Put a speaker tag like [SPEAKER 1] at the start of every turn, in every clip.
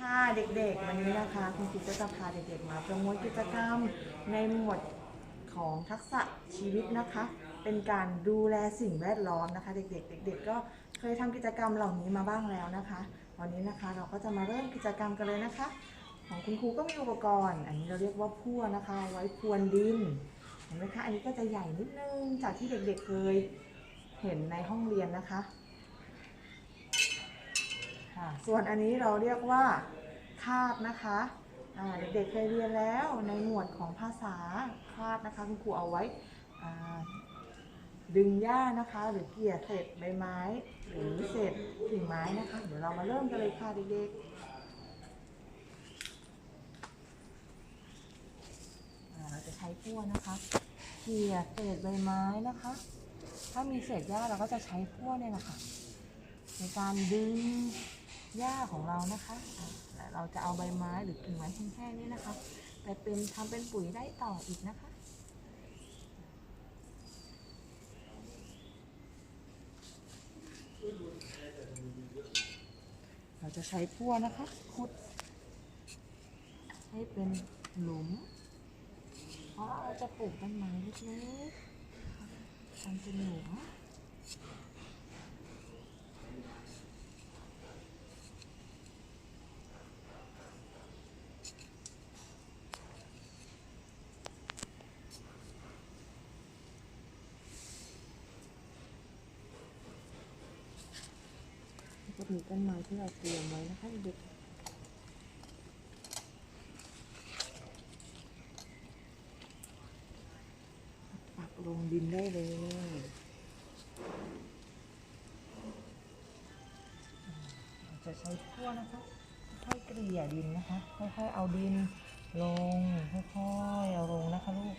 [SPEAKER 1] ค่ะเด็กๆ วันนี้นะคะคุณครูก็จะพาเด็กๆมาประมวลกิจกรรมในหมวดของทักษะชีวิตนะคะ เป็นการดูแลสิ่งแวดล้อมนะคะ เด็กๆ เด็ก ๆ ก็เคยทำกิจกรรมเหล่านี้มาบ้างแล้วนะคะวันนี้นะคะเราก็จะมาเริ่มกิจกรรมกันเลยนะคะ ของคุณครูก็มีอุปกรณ์ อันนี้เราเรียกว่าพั่วนะคะ ไว้พรวนดินเห็นไหมคะอันนี้ก็จะใหญ่นิดนึงจากที่เด็กๆเคยเห็นในห้องเรียนนะคะ ส่วนอันนี้เราเรียกว่าคาบนะคะเด็กๆเคยเรียนแล้วในหมวดของภาษาคาบนะคะคุณครูเอาไว้ดึงหญ้านะคะ หรือเกี่ยเศษใบไม้ หรือเศษกิ่งไม้นะคะ เดี๋ยวเรามาเริ่มกันเลยค่ะเด็กๆเราจะใช้พั่วนะคะเกี่ยเศษใบไม้นะคะ ถ้ามีเศษหญ้าเราก็จะใช้พั่วเนี่ยนะคะในการดึง หญ้าของเรานะคะและเราจะเอาใบไม้หรือกิ่งไม้แห้งๆนี่นะคะ ไปเป็นทำเป็นปุ๋ยได้ต่ออีกนะคะเราจะใช้พั่วนะคะขุด ให้เป็นหลุม เพราะเราจะปลูกต้นไม้เล็กๆทำเป็นหลุม มีต้นไม้ที่เราเตรียมไว้นะคะเด็กปักลงดินได้เลยเราจะใช้พั่วนะคะค่อยเกลี่ยดินนะคะ ค่อยๆเอาดินลง ค่อยๆเอาลงนะคะลูก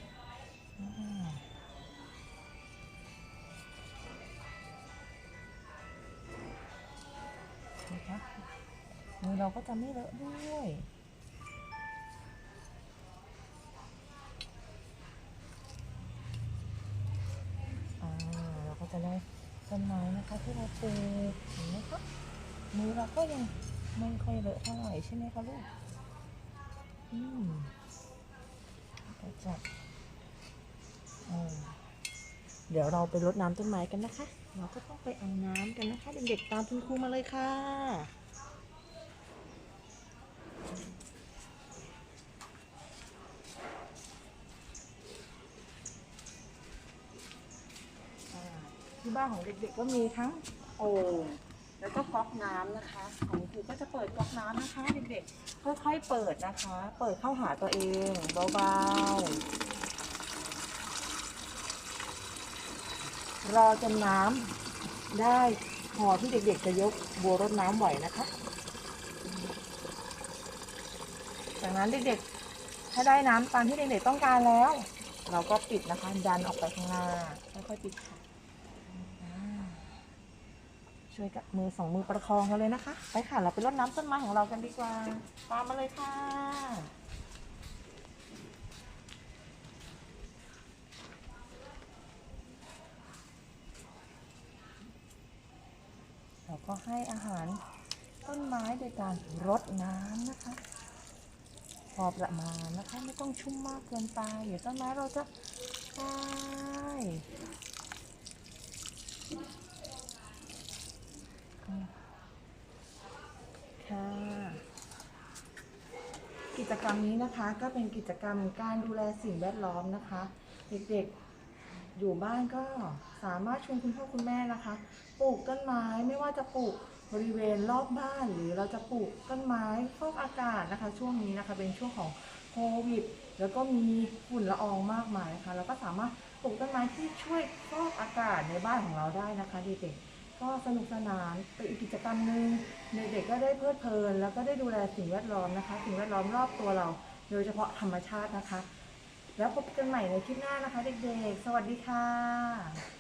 [SPEAKER 1] นะคะมือเราก็จะไม่เลอะด้วยอ่าเราก็จะได้ต้นไม้นะคะที่เราปลูกเห็นไหมคะมือเราก็ยังไม่ค่อยเลอะเท่าไหร่ใช่ไหมคะลูกอืมก็จะ เดี๋ยวเราไปรดน้ำต้นไม้กันนะคะ เราก็ต้องไปเอาน้ำกันนะคะเด็กๆตามคุณครูมาเลยค่ะ ที่บ้านของเด็กๆก็มีทั้งโอ่งแล้วก็ก๊อกน้ำนะคะ ของครูก็จะเปิดก๊อกน้ำนะคะ เด็กๆค่อยๆเปิดนะคะ เปิดเข้าหาตัวเองเบาๆ รอจนน้ำได้พอที่เด็กๆจะยกบัวรดน้ำไหวนะคะ จากนั้นเด็กๆ ถ้าได้น้ำตามที่เด็กๆต้องการแล้ว เราก็ปิดนะคะดันออกไปข้างหน้าค่อยๆปิดค่ะช่วยกับมือสองมือประคองกันเลยนะคะ ไปค่ะ เราไปรดน้ำต้นไม้ของเรากันดีกว่า ตามมาเลยค่ะ เรา ก็ให้อาหารต้นไม้โดยการรดน้ำนะคะ พอประมาณนะคะ ไม่ต้องชุ่มมากเกินไปเดี๋ยวต้นไม้เราจะตายค่ะกิจกรรมนี้นะคะก็เป็นกิจกรรมการดูแลสิ่งแวดล้อมนะคะ เด็กๆ อยู่บ้านก็สามารถชวนคุณพ่อคุณแม่นะคะ ปลูกต้นไม้ไม่ว่าจะปลูกบริเวณรอบบ้านหรือเราจะปลูกต้นไม้ฟอกอากาศนะคะ ช่วงนี้นะคะเป็นช่วงของโควิด แล้วก็มีฝุ่นละอองมากมายนะคะเราก็สามารถปลูกต้นไม้ที่ช่วยฟอกอากาศในบ้านของเราได้นะคะเด็กๆก็สนุกสนานเป็นอีกกิจกรรมหนึ่งเด็กๆก็ได้เพลิดเพลิน แล้วก็ได้ดูแลสิ่งแวดล้อมนะคะ สิ่งแวดล้อมรอบตัวเรา โดยเฉพาะธรรมชาตินะคะ แล้วพบกันใหม่ในคลิปหน้านะคะเด็กๆ สวัสดีค่ะ